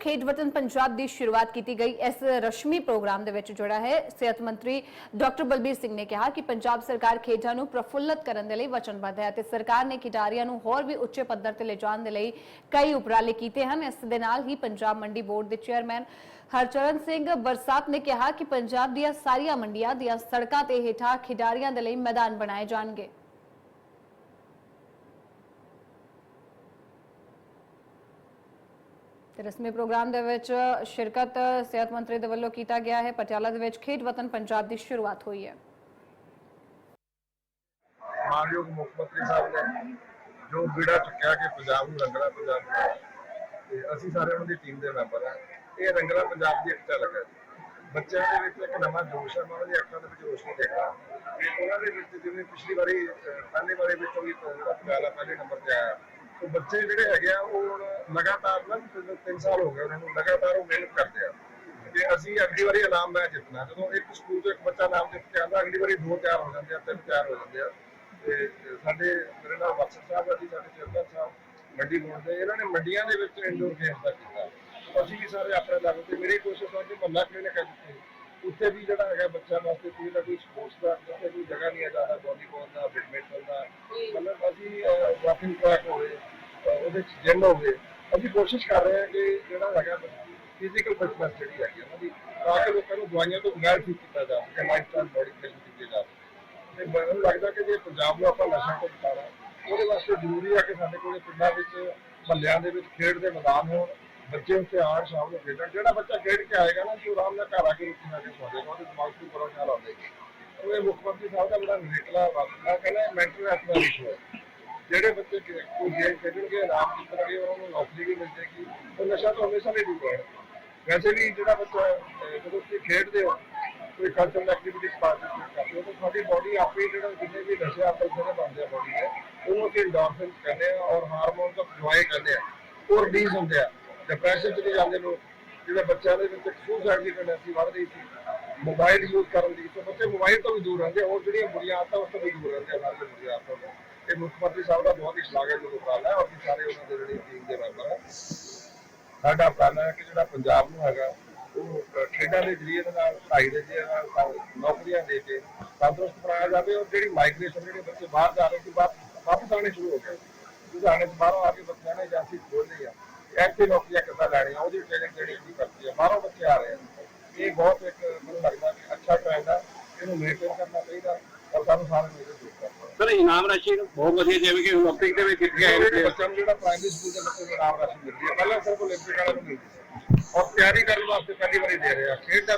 ਖੇਡ ਵਤਨ ਪੰਜਾਬ ਦੀ ਸ਼ੁਰੂਆਤ ਕੀਤੀ ਗਈ। ਇਸ ਰਸ਼ਮੀ ਪ੍ਰੋਗਰਾਮ ਦੇ ਵਿੱਚ ਜੁੜਾ ਹੈ। ਸਿਹਤ ਮੰਤਰੀ ਡਾਕਟਰ ਬਲਬੀਰ ਸਿੰਘ ਨੇ ਕਿਹਾ ਕਿ ਪੰਜਾਬ ਸਰਕਾਰ ਖੇਡਾਂ ਨੂੰ ਪ੍ਰਫੁੱਲਤ ਕਰਨ ਦੇ ਲਈ ਵਚਨਬੱਧ ਹੈ ਅਤੇ ਸਰਕਾਰ ਨੇ ਖਿਡਾਰੀਆਂ ਨੂੰ ਹੋਰ ਵੀ ਉੱਚੇ ਪੱਧਰ ਤੇ ਲਿਜਾਣ ਦੇ ਲਈ ਕਈ ਉਪਰਾਲੇ ਕੀਤੇ ਹਨ। ਇਸ ਦੇ ਨਾਲ ਹੀ ਪੰਜਾਬ ਮੰਡੀ ਬੋਰਡ ਦੇ ਚੇਅਰਮੈਨ ਹਰਚਰਨ ਸਿੰਘ ਬਰਸਾਤ ਨੇ ਕਿਹਾ ਕਿ ਪੰਜਾਬ ਦੀਆਂ ਸਾਰੀਆਂ ਮੰਡੀਆਂ ਦੀਆਂ ਸੜਕਾਂ ਤੇ ਹੇਠਾਂ ਖਿਡਾਰੀਆਂ ਦੇ ਲਈ ਮੈਦਾਨ ਬਣਾਏ ਜਾਣਗੇ। ਤੇ ਰਸਮੀ ਪ੍ਰੋਗਰਾਮ ਦੇ ਵਿੱਚ ਸ਼ਿਰਕਤ ਸਿਹਤ ਮੰਤਰੀ ਦੇ ਵੱਲੋਂ ਕੀਤਾ ਗਿਆ ਹੈ। ਪਟਿਆਲਾ ਦੇ ਵਿੱਚ ਖੇਡ ਵਤਨ ਪੰਜਾਬ ਦੀ ਸ਼ੁਰੂਆਤ ਹੋਈ ਹੈ। ਮਾਨਯੋਗ ਮੁੱਖ ਮੰਤਰੀ ਸਾਹਿਬ ਨੇ ਜੋ ਬੀੜਾ ਚੁੱਕਿਆ ਕਿ ਪੰਜਾਬ ਨੂੰ ਰੰਗਲਾ ਪੰਜਾਬ ਤੇ ਅਸੀਂ ਸਾਰੇ ਉਹਨਾਂ ਦੀ ਟੀਮ ਦੇ ਮੈਂਬਰ ਹਾਂ। ਇਹ ਰੰਗਲਾ ਪੰਜਾਬ ਦੀ ਇੱਕ ਝਲਕ ਹੈ ਬੱਚਿਆਂ ਦੇ ਵਿੱਚ ਇੱਕ ਨਵਾਂ ਜੋਸ਼ ਹੈ। ਉਹਨਾਂ ਦੀ ਅੱਖਾਂ ਦੇ ਵਿੱਚ ਰੋਸ਼ਨੀ ਦੇਖਦਾ ਉਹਨਾਂ ਦੇ ਵਿੱਚ ਜਿਵੇਂ ਪਿਛਲੀ ਵਾਰੀ ਪਹਿਲੇ ਵਾਰੀ ਵਿੱਚੋਂ ਵੀ ਜਿਹੜਾ ਪਟਿਆਲਾ ਪਹਿਲੇ ਨੰਬਰ ਤੇ ਆਇਆ। ਉਹ ਬੱਚੇ ਜਿਹੜੇ ਹੈਗੇ ਆ, ਉਹ ਹੁਣ ਲਗਾਤਾਰ ਨਾ ਤਿੰਨ- ਸਾਲ ਹੋ ਗਏ, ਉਹਨਾਂ ਨੂੰ ਲਗਾਤਾਰ ਉਹ ਮਿਹਨਤ ਕਰਦੇ ਆ। ਕਿ ਅਸੀਂ ਅਗਲੀ ਵਾਰੀ ਇਨਾਮ ਮੈਚ ਜਿੱਤਣਾ। ਜਦੋਂ ਇੱਕ ਸਕੂਲ ਤੋਂ ਇੱਕ ਬੱਚਾ ਨਾਮ ਜਿੱਤ ਕੇ ਆਉਂਦਾ, ਅਗਲੀ ਵਾਰੀ ਦੋ ਤਿਆਰ ਹੋ ਜਾਂਦੇ ਆ, ਤਿੰਨ ਤਿਆਰ ਹੋ ਜਾਂਦੇ ਆ। ਤੇ ਸਾਡੇ ਮੇਰੇ ਨਾਲ ਬਖਸ਼ ਸਾਹਿਬ ਜੀ, ਸਾਡੇ ਚੇਅਰਮੈਨ ਸਾਹਿਬ, ਮੰਡੀ ਬੋਰਡ ਦੇ, ਇਹਨਾਂ ਨੇ ਮੰਡੀਆਂ ਦੇ ਵਿੱਚ ਇੰਡੋਰ ਗੇਮ ਦਾ ਕੀਤਾ। ਅਸੀਂ ਵੀ ਸਾਰੇ ਆਪਣੇ ਲੈਵਲ ਤੇ ਮੇਰੀ ਕੋਸ਼ਿਸ਼ ਹੈ ਕਿ ਮਹੱਲਾ ਕਲੀਨਿਕ ਹੈ ਜਿੱਥੇ, ਉੱਥੇ ਵੀ ਜਿਹੜਾ ਹੈਗਾ ਬੱਚਿਆਂ ਵਾਸਤੇ ਕੋਈ ਨਾ ਕੋਈ ਸਪੋਰਟਸ ਦਾ, ਜਿੱਥੇ ਕੋਈ ਜਗ੍ਹਾ ਨਹੀਂ ਹੈ ਜ਼ਿਆਦਾ ਵਾਲੀਬਾਲ ਦਾ ਬੈਡਮਿੰਟਨ ਦਾ। ਮਤਲਬ ਅਸੀਂ ਵਾਕਿੰਗ ਟਰੈਕ ਉਹਦੇ ਚ ਜਿੰਮ ਹੋਵੇ ਅਸੀਂ ਕੋਸ਼ਿਸ਼ ਕਰ ਰਹੇ ਹਾਂ ਕਿ ਜਿਹੜਾ ਹੈਗਾ ਫਿਜ਼ੀਕਲ ਫਿਟਨੈਸ ਜਿਹੜੀ ਹੈਗੀ ਉਹਨਾਂ ਦੀ ਤਾਂ ਕਿ ਲੋਕਾਂ ਨੂੰ ਦਵਾਈਆਂ ਤੋਂ ਬਗੈਰ ਠੀਕ ਕੀਤਾ ਜਾ ਸਕੇ ਲਾਈਫ ਸਟਾਈਲ ਬੋਡੀ ਫਿਟ ਕੀਤੀ ਜਾ ਤੇ ਮੈਨੂੰ ਲੱਗਦਾ ਕਿ ਜੇ ਪੰਜਾਬ ਨੂੰ ਆਪਾਂ ਨਸ਼ਾ ਤੋਂ ਬਚਾਉਣਾ, ਉਹਦੇ ਵਾਸਤੇ ਜ਼ਰੂਰੀ ਹੈ ਕਿ ਸਾਡੇ ਕੋਲੇ ਪਿੰਡਾਂ ਵਿੱਚ, ਮਹੱਲਿਆਂ ਦੇ ਵਿੱਚ ਖੇਡ ਦੇ ਮੈਦਾਨ ਹੋਣ, ਬੱਚੇ ਉੱਥੇ ਆਉਣ, ਸ਼ਾਮ ਨੂੰ ਖੇਡਣ। ਜਿਹੜਾ ਬੱਚਾ ਖੇਡ ਕੇ ਆਏਗਾ ਨਾ ਉਹ ਆਰਾਮ ਨਾਲ ਘਰ ਆ ਕੇ ਰੋਟੀ ਆ ਕੇ ਸੌ ਜਾਏਗਾ, ਉਹਦੇ ਦਿਮਾਗ 'ਚ ਬੜਾ ਖਿਆਲ ਆਉਂਦਾ ਉਹ ਮੁੱਖ ਮੰਤਰੀ ਸਾਹਿਬ ਦਾ ਬੜਾ ਨਿਕਲਾ ਵਾਪਸ ਕਹਿੰਦਾ ਮੈਂਟਲ ਹੈਲਥ ਦਾ ਇਸ਼ੂ ਹੈ। ਜਿਹੜੇ ਬੱਚੇ ਕੋਈ ਗੇਮ ਖੇਡਣਗੇ, ਆਰਾਮ ਜਿੱਤਣਗੇ ਉਹਨਾਂ ਨੂੰ ਨੌਕਰੀ ਵੀ ਮਿਲ ਜਾਏਗੀ ਉਹ ਨਸ਼ਾ ਤੋਂ ਹਮੇਸ਼ਾ ਲਈ ਦੂਰ ਰਹਿਣਗੇ ਵੈਸੇ ਵੀ ਜਿਹੜਾ ਬੱਚਾ ਜਦੋਂ ਤੁਸੀਂ ਖੇਡਦੇ ਹੋ, ਕੋਈ ਕਲਚਰਲ ਐਕਟੀਵਿਟੀਜ਼ ਪਾਰਟਿਸਿਪੇਟ ਕਰਦੇ ਹੋ, ਤਾਂ ਤੁਹਾਡੀ ਬਾਡੀ ਆਪੇ ਜਿਹੜਾ ਜਿੰਨੇ ਵੀ ਨਸ਼ੇ ਆਪਾਂ ਜਿਹੜੇ ਬਣਦੇ ਆ ਬਾਡੀ ਦੇ, ਉਹਨੂੰ ਅਸੀਂ endorphins ਕਹਿੰਦੇ ਆ ਔਰ ਹਾਰਮੋਨਸ ਆਫ ਜੋਏ ਕਹਿੰਦੇ ਆ, ਉਹ ਰਿਲੀਜ਼ ਹੁੰਦੇ ਆ। ਡਿਪਰੈਸ਼ਨ ਚ ਨਹੀਂ ਜਾਂਦੇ ਲੋਕ। ਜਿਹੜੇ ਬੱਚਿਆਂ ਦੇ ਵਿੱਚ ਸੁਸਾਈਡ ਦੀ ਟੈਂਡੈਂਸੀ ਵੱਧ ਰਹੀ ਸੀ ਮੋਬਾਈਲ ਯੂਜ਼ ਕਰਨ ਦੀ, ਤਾਂ ਬੱਚੇ ਮੋਬਾਈਲ ਤੋਂ ਵੀ ਦੂਰ ਰਹਿੰਦੇ ਹੋਰ ਜਿਹੜੀਆਂ ਬੁਰੀਆਂ ਆਦਤਾਂ ਉਸ ਤੋਂ ਵੀ ਦੂਰ ਰਹਿੰਦੇ ਆ ਸਾਰੇ ਬੁਰੀਆਂ ਆਦਤਾਂ ਤੋਂ। ਇਹ ਮੁੱਖ ਮੰਤਰੀ ਸਾਹਿਬ ਦਾ ਬਹੁਤ ਹੀ ਸ਼ਲਾਘਾਯੋਗ ਉਪਰਾਲਾ ਹੈ, ਔਰ ਸਾਰੇ ਉਹਨਾਂ ਦੇ ਜਿਹੜੀ ਟੀਮ ਦੇ ਮੈਂਬਰ ਆ। ਸਾਡਾ ਉਪਰਾਲਾ ਹੈ ਕਿ ਜਿਹੜਾ ਪੰਜਾਬ ਨੂੰ ਹੈਗਾ, ਉਹ ਖੇਡਾਂ ਦੇ ਜਰੀਏ ਨਾਲ, ਪੜ੍ਹਾਈ ਦੇ ਜਰੀਏ ਨਾਲ ਨੌਕਰੀਆਂ ਦੇ ਕੇ ਤੰਦਰੁਸਤ ਬਣਾਇਆ ਜਾਵੇ, ਔਰ ਜਿਹੜੀ ਮਾਈਗ੍ਰੇਸ਼ਨ ਜਿਹੜੇ ਬੱਚੇ ਬਾਹਰ ਜਾ ਰਹੇ ਸੀ ਵਾਪਸ ਆਉਣੇ ਸ਼ੁਰੂ ਹੋ ਗਏ। ਲੁਧਿਆਣੇ ਤੋਂ ਬਾਹਰੋਂ ਆ ਕੇ ਬੱਚਿਆਂ ਨੇ ਏਜੰਸੀ ਖੋਲ੍ਹੀ ਆ। ਇੱਥੇ ਨੌਕਰੀਆਂ ਕਿੱਦਾਂ ਲੈਣੀਆਂ ਉਹਦੀ ਟ੍ਰੇਨਿੰਗ ਜਿਹੜੀ ਕੀ ਕਰਦੀ ਆ ਬਾਹਰੋਂ ਬੱਚੇ ਆ ਰਹੇ ਆ ਇਹ ਬਹੁਤ ਇੱਕ ਮੈਨੂੰ ਲੱਗਦਾ ਕਿ ਅੱਛਾ ਟ੍ਰੈਂਡ ਆ ਇਹਨੂੰ ਮੇਨਟੇਨ ਕਰਨਾ ਚਾਹੀਦਾ ਔਰ ਸਾਨੂੰ ਸਾਰਿਆਂ ਨੂੰ ਇਹਦੇ ਜ਼ਰੂਰ ਕਰਨਾ ਸਰ ਇਨਾਮ ਰਾਸ਼ੀ ਬਹੁਤ ਵਧੀਆ ਜਿਵੇਂ ਕਿ 올림픽 ਦੇ ਵਿੱਚ ਜਿੱਤ ਕੇ ਆਏ ਜਿਹੜੇ ਨੇ ਬੱਚਿਆਂ ਨੂੰ ਜਿਹੜਾ ਪ੍ਰਾਇਮਰੀ ਸਕੂਲ ਦੇ ਬੱਚੇ ਨੂੰ ਨਾਮ ਰਾਸ਼ੀ ਮਿਲਦੀ ਹੈ ਪਹਿਲਾਂ ਸਿਰਫ 올림픽 ਵਾਲਿਆਂ ਨੂੰ ਮਿਲਦੀ ਸੀ ਔਰ ਤਿਆਰੀ ਕਰਨ ਵਾਸਤੇ ਪਹਿਲੀ ਵਾਰੀ ਦੇ ਰਹੇ ਆ ਖੇਡ ਦਾ